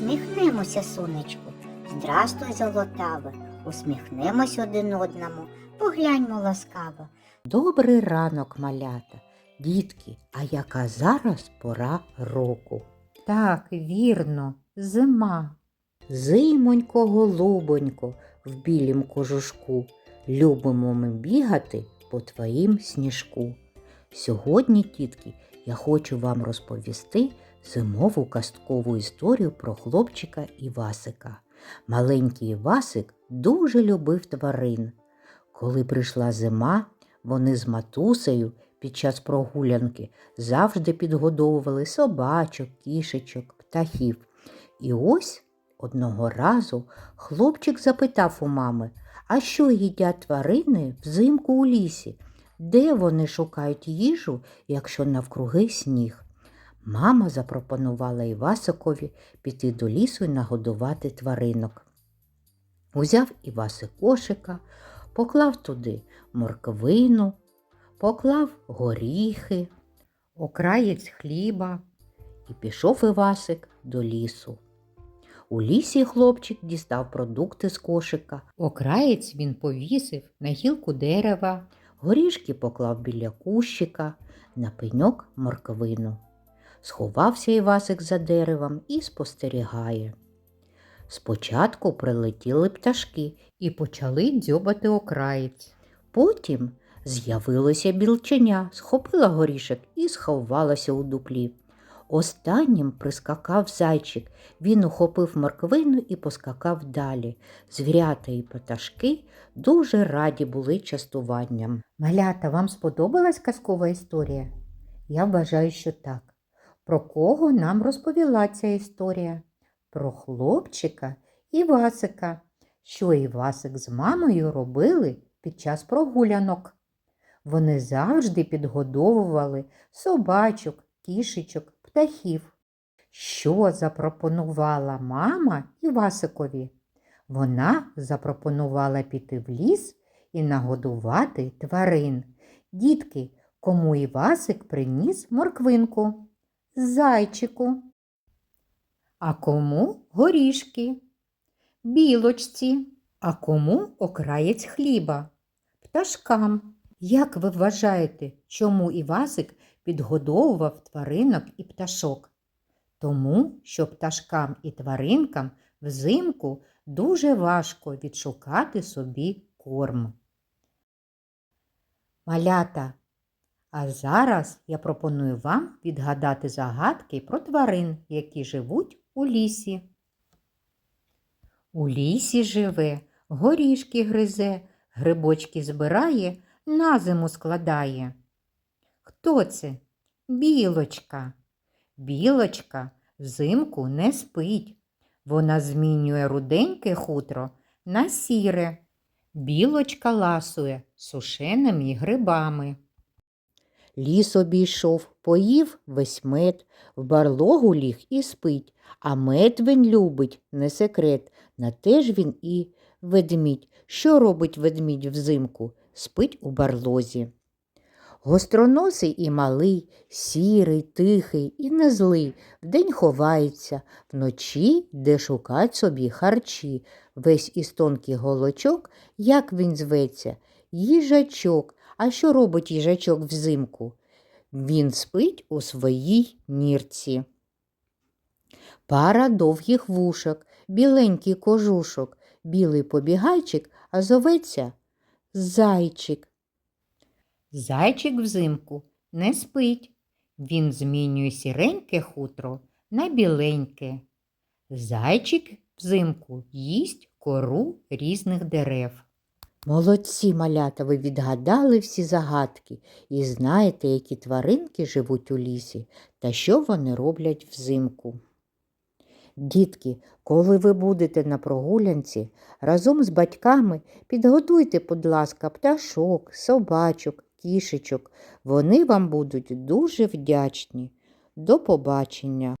Всміхнемося, сонечку. Здрастуй, золотаве, усміхнемось один одному, погляньмо ласкаво. Добрий ранок, малята, дітки, а яка зараз пора року? Так, вірно, зима. Зимонько, голубонько, в білім кожушку, любимо ми бігати по твоїм сніжку. Сьогодні, тітки, я хочу вам розповісти зимову казкову історію про хлопчика Івасика. Маленький Івасик дуже любив тварин. Коли прийшла зима, вони з матусею під час прогулянки завжди підгодовували собачок, кішечок, птахів. І ось одного разу хлопчик запитав у мами, а що їдять тварини взимку у лісі? Де вони шукають їжу, якщо навкруги сніг? Мама запропонувала Івасикові піти до лісу і нагодувати тваринок. Узяв Івасик кошика, поклав туди морквину, поклав горіхи, Окраєць хліба. і пішов Івасик до лісу. У лісі хлопчик дістав продукти з кошика, Окраєць він повісив на гілку дерева. горішки поклав біля кущика, на пеньок морквину. Сховався Івасик за деревом і спостерігає. Спочатку прилетіли пташки, І почали дзьобати окраєць. потім з'явилося білченя, схопила горішок і сховалася у дуплі. Останнім прискакав зайчик. Він ухопив морквину і поскакав далі. Звірята і пташки дуже раді були частуванням. Малята, вам сподобалась казкова історія? Я вважаю, що так. Про кого нам розповіла ця історія? Про хлопчика Івасика, що Івасик з мамою робили під час прогулянок. Вони завжди підгодовували собачок, кішечок, птахів. Що запропонувала мама Івасикові? Вона запропонувала піти в ліс і нагодувати тварин. Дітки, кому Івасик приніс морквинку? Зайчику. А кому горішки? Білочці. А кому окраєць хліба? Пташкам. Як ви вважаєте, чому Івасик підгодовував тваринок і пташок? Тому, що пташкам і тваринкам взимку дуже важко відшукати собі корм. Малята, а зараз я пропоную вам відгадати загадки про тварин, які живуть у лісі. У лісі живе, горішки гризе, грибочки збирає, на зиму складає. Хто це? Білочка. Білочка взимку не спить. Вона змінює руденьке хутро на сіре. Білочка ласує сушеними грибами. Ліс обійшов, поїв весь мед, в барлогу ліг і спить, а мед він любить, не секрет, на те ж він і ведмідь. Що робить ведмідь взимку? Спить у барлозі. Гостроносий і малий, сірий, тихий і не злий, вдень ховається, вночі йде шукать собі харчі. Весь із тонких голочок, як він зветься, їжачок. А що робить їжачок взимку? Він спить у своїй нірці. Пара довгих вушок, біленький кожушок, білий побігайчик, а зоветься зайчик. Зайчик взимку не спить. Він змінює сіреньке хутро на біленьке. Зайчик взимку їсть кору різних дерев. Молодці, малята, ви відгадали всі загадки і знаєте, які тваринки живуть у лісі та що вони роблять взимку. Дітки, коли ви будете на прогулянці, разом з батьками підготуйте, будь ласка, пташок, собачок, кішечок. Вони вам будуть дуже вдячні. До побачення!